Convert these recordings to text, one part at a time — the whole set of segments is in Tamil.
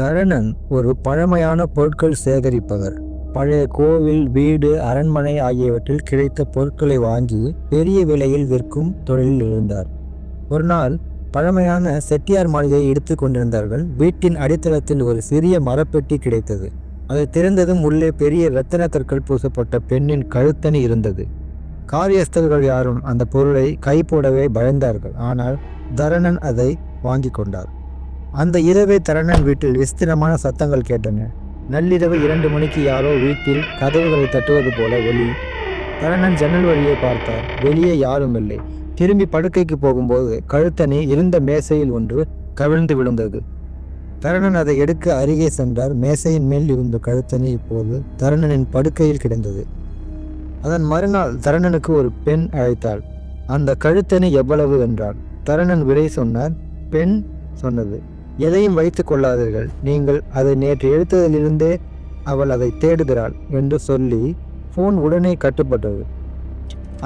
தரணன் ஒரு பழமையான பொருட்கள் சேகரிப்பவர். பழைய கோவில் வீடு அரண்மனை ஆகியவற்றில் கிடைத்த பொருட்களை வாங்கி பெரிய விலையில் விற்கும் தொழிலில் இருந்தார். ஒரு நாள் பழமையான செட்டியார் மாளிகையை எடுத்து கொண்டிருந்தார்கள். வீட்டின் அடித்தளத்தில் ஒரு சிறிய மரப்பெட்டி கிடைத்தது. அதை திறந்ததும் உள்ளே பெரிய ரத்தன கற்கள் பூசப்பட்ட பெண்ணின் கழுத்தணி இருந்தது. காரியஸ்தர்கள் யாரும் அந்த பொருளை கைப்போடவே பயந்தார்கள். ஆனால் தரணன் அதை வாங்கி கொண்டார். அந்த இரவே தரணன் வீட்டில் விஸ்திரமான சத்தங்கள் கேட்டன. நள்ளிரவு இரண்டு மணிக்கு யாரோ வீட்டில் கதவுகளை தட்டுவது போல ஒலி. தரணன் ஜன்னல் வழியை பார்த்தார். வெளியே யாரும் இல்லை. திரும்பி படுக்கைக்கு போகும்போது கழுத்தணி இருந்த மேசையில் ஒன்று கவிழ்ந்து விழுந்தது. தரணன் அதை எடுக்க அருகே சென்றார். மேசையின் மேல் இருந்த கழுத்தணி இப்போது தரணனின் படுக்கையில் கிடந்தது. அதன் மறுநாள் தரணனுக்கு ஒரு பெண் அழைத்தாள். அந்த கழுத்தணி எவ்வளவு? என்றாள். தரணன் விடை சொன்னார். பெண் சொன்னது. எதையும் வைத்துக் கொள்ளாதீர்கள். நீங்கள் அதை நேற்று எடுத்ததிலிருந்தே அவள் அதை தேடுகிறாள் என்று சொல்லி ஃபோன் உடனே கட்டுப்பட்டது.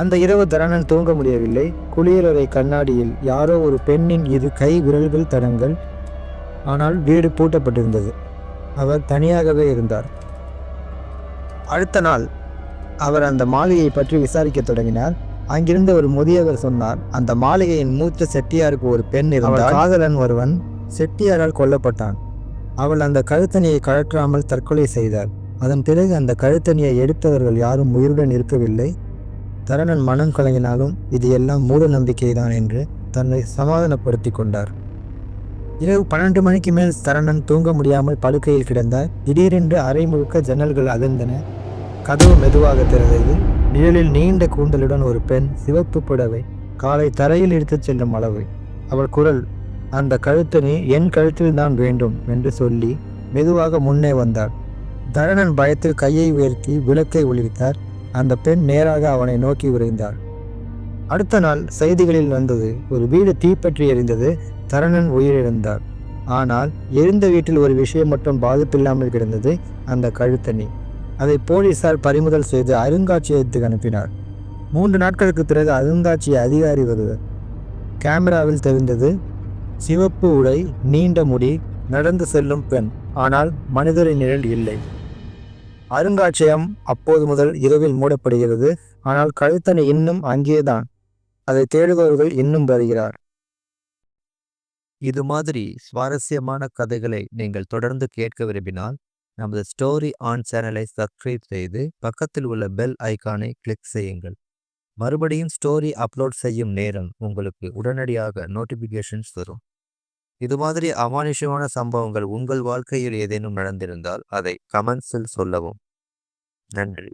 அந்த இரவு தரணன் தூங்க முடியவில்லை. குளியலறை கண்ணாடியில் யாரோ ஒரு பெண்ணின் இரு கை விரல்கள் தடங்கள். ஆனால் வீடு பூட்டப்பட்டிருந்தது. அவர் தனியாகவே இருந்தார். அடுத்த நாள் அவர் அந்த மாளிகையை பற்றி விசாரிக்க தொடங்கினார். அங்கிருந்த ஒரு முதியவர் சொன்னார் அந்த மாளிகையின் மூத்த செட்டியாருக்கு ஒரு பெண் இருந்தால் காதலன் ஒருவன் செட்டியாரால் கொல்லப்பட்டான். அவள் அந்த கழுத்தணியை கழற்றாமல் தற்கொலை செய்தார் அதன் பிறகு அந்த கழுத்தணியை எடுத்தவர்கள் யாரும் உயிருடன் இருக்கவில்லை. தரணன் மனம் கலங்கினாலும் இது எல்லாம் மூட நம்பிக்கைதான் என்று தன்னை சமாதானப்படுத்தி கொண்டார். இரவு பன்னெண்டு மணிக்கு மேல் தரணன் தூங்க முடியாமல் படுக்கையில் கிடந்தார் திடீரென்று அறை முழுக்க ஜன்னல்கள் அதிர்ந்தன கதவு மெதுவாக திறந்தது. நிழலில் நீண்ட கூந்தலுடன் ஒரு பெண் சிவப்பு புடவை காலை தரையில் எடுத்துச் செல்லும் அளவு. அவள் குரல் அந்த கழுத்தணி என் கழுத்தில் தான் வேண்டும் என்று சொல்லி மெதுவாக முன்னே வந்தார் தரணன் பயத்தில் கையை உயர்த்தி விளக்கை ஒளிவித்தார் அந்த பெண் நேராக அவனை நோக்கி விரைந்தார் அடுத்த நாள் செய்திகளில் வந்தது ஒரு வீடு தீப்பற்றி எரிந்தது தரணன் உயிரிழந்தார். ஆனால் எரிந்த வீட்டில் ஒரு விஷயம் மட்டும் பாதிப்பில்லாமல் கிடந்தது அந்த கழுத்தணி. அதை போலீசார் பறிமுதல் செய்து அருங்காட்சியகத்துக்கு அனுப்பினார். மூன்று நாட்களுக்கு பிறகு அருங்காட்சிய அதிகாரி வருவர் கேமராவில் தெரிந்தது சிவப்பு உடை நீண்ட முடி நடந்து செல்லும் பெண். ஆனால் மனிதரின் நிழல் இல்லை. அருங்காட்சியகம் அப்போது முதல் இரவில் மூடப்படுகிறது. ஆனால் கழுத்தணி இன்னும் அங்கேதான். அதை தேடுபவர்கள் இன்னும் வருகிறார். இது மாதிரி சுவாரஸ்யமான கதைகளை நீங்கள் தொடர்ந்து கேட்க விரும்பினால் நமது ஸ்டோரி ஆன் சேனலை சப்ஸ்கிரைப் செய்து பக்கத்தில் உள்ள பெல் ஐக்கானை கிளிக் செய்யுங்கள். மறுபடியும் ஸ்டோரி அப்லோட் செய்யும் நேரம் உங்களுக்கு உடனடியாக நோட்டிஃபிகேஷன்ஸ் வரும் இது மாதிரி அமானுஷமான சம்பவங்கள் உங்கள் வாழ்க்கையில் ஏதேனும் நடந்திருந்தால் அதை கமெண்ட்ஸில் சொல்லவும். நன்றி.